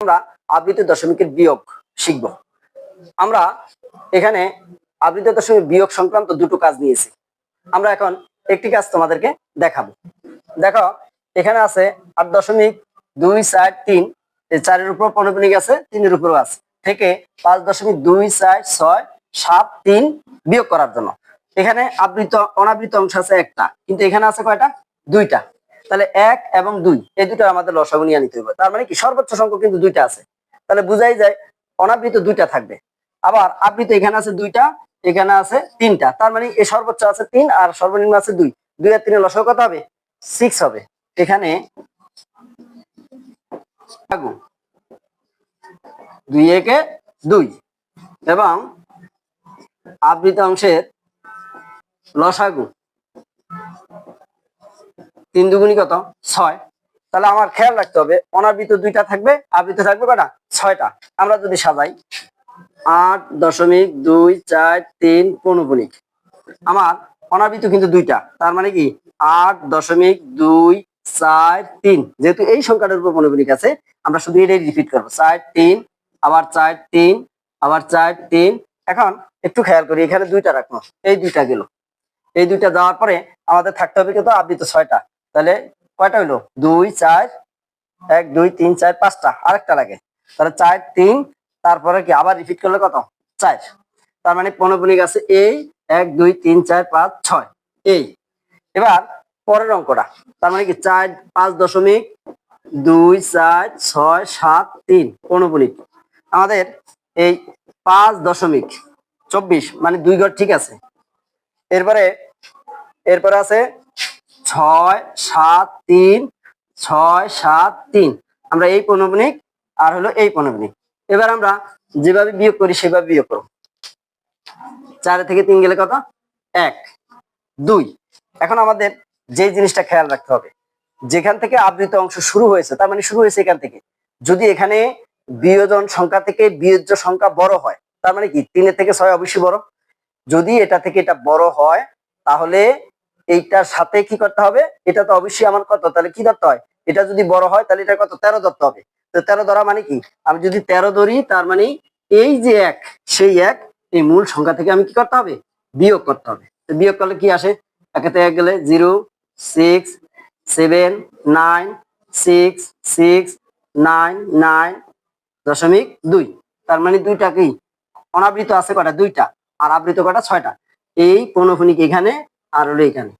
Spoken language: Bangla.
আমরা আবৃত দশমিকের বিয়োগ শিখব। আমরা এখানে আবৃত দশমিক বিয়োগ সংক্রান্ত দুটো কাজ নিয়েছি। আমরা এখন একটি কাজ তোমাদেরকে দেখাবো। দেখো, এখানে আছে আট দশমিক দুই চার তিন। চারের উপর পনপনিক আছে, তিনের উপরও আছে। থেকে পাঁচ দশমিক দুই চার ছয় সাত তিন বিয়োগ করার জন্য। এখানে আবৃত অনাবৃত অংশ আছে একটা, কিন্তু এখানে আছে কয়টা? দুইটা। তাহলে এক এবং দুই, এই দুটো আমাদের লসাগু নিয়ে নিতে হবে। তার মানে কি? সর্বোচ্চ সংখ্যক কিন্তু দুইটা আছে। তাহলে বুঝাই যায়, অনাবৃত দুইটা থাকবে। আবার আবৃত এখানে আছে দুইটা, এখানে আছে তিনটা। তার মানে এই সর্বোচ্চ আছে তিন আর সর্বনিম্ন আছে দুই। দুই আর তিনের লসাগু কত হবে? সিক্স হবে। এখানে দুই একে দুই। এবং আবৃত অংশের লসাগু তিন দুগুণি কত? ছয়। তাহলে আমার খেয়াল রাখতে হবে, অনাবৃত দুইটা থাকবে, আবৃত থাকবে কটা ছয়টা। আমরা যদি সাজাই, আট দশমিক দুই চার তিন পৌনপুনিক। আমার অনাবৃত কিন্তু দুইটা, তার মানে কি? আট দশমিক দুই চার তিন। যেহেতু এই সংখ্যাটার উপর পৌনপুনিক আছে, আমরা শুধু এটাই রিপিট করব। চার তিন, আবার চার তিন, আবার চার তিন। এখন একটু খেয়াল করি, এখানে দুইটা রাখব। এই দুইটা গেল। এই দুইটা দেওয়ার পরে আমাদের থাকতে হবে কিন্তু আবৃত ছয়টা। তাহলে কয়টা হইল? দুই, চার, এক, দুই, তিন, চার, পাঁচটা। আরেকটা লাগে। তাহলে চার, তিন, তারপরে কি আবার রিপিট করলে কত? চার। তার মানে পনপনিক আছে এই এক, দুই, তিন, চার, পাঁচ, ছয়। এই এবার পরের অঙ্কটা। তার মানে কি চার, পাঁচ দশমিক দুই, চার, ছয়, সাত, তিন। পনপনিক আমাদের এই পাঁচ দশমিক চব্বিশ মানে দুই ঘর ঠিক আছে। এরপরে এরপরে আছে ছয় সাত তিন, ছয় সাত তিন। আমরা এই পনবনিক আর হলো এই পনবনিক এবার আমরা যেভাবে বিয়োগ করি সেভাবে বিয়োগ করব। চার থেকে তিন গেলে কত? এক। দুই। এখন আমাদের যে জিনিসটা খেয়াল রাখতে হবে, যেখান থেকে আবৃত অংশ শুরু হয়েছে, তার মানে শুরু হয়েছে এখান থেকে। যদি এখানে বিয়োজন সংখ্যা থেকে বিয়োজ্য সংখ্যা বড় হয়, তার মানে কি? তিনের থেকে ছয় অবশ্যই বড়। যদি এটা থেকে এটা বড় হয়, তাহলে এইটার সাথে কি করতে হবে? এটা তো অবশ্যই আমার কত? তাহলে কি ধরতে হয়? এটা যদি বড় হয়, তাহলে এটা কত? তেরো ধরতে হবে। তো তেরো ধরা মানে কি? আমি যদি তেরো ধরি, তার মানে এই যে এক, সেই এক, এই মূল সংখ্যা থেকে আমি কি করতে হবে? বিয়োগ করতে হবে। তো বিয়োগ করলে কি আসে? একেতে এক গেলে zero, six, seven, nine, six six, nine nine, দশমিক দুই। তার মানে দুইটা কি? অনাবৃত আছে কটা? দুইটা। আর আবৃত কটা? ছয়টা। এই পৌনফনিক এখানে আর হলো এখানে।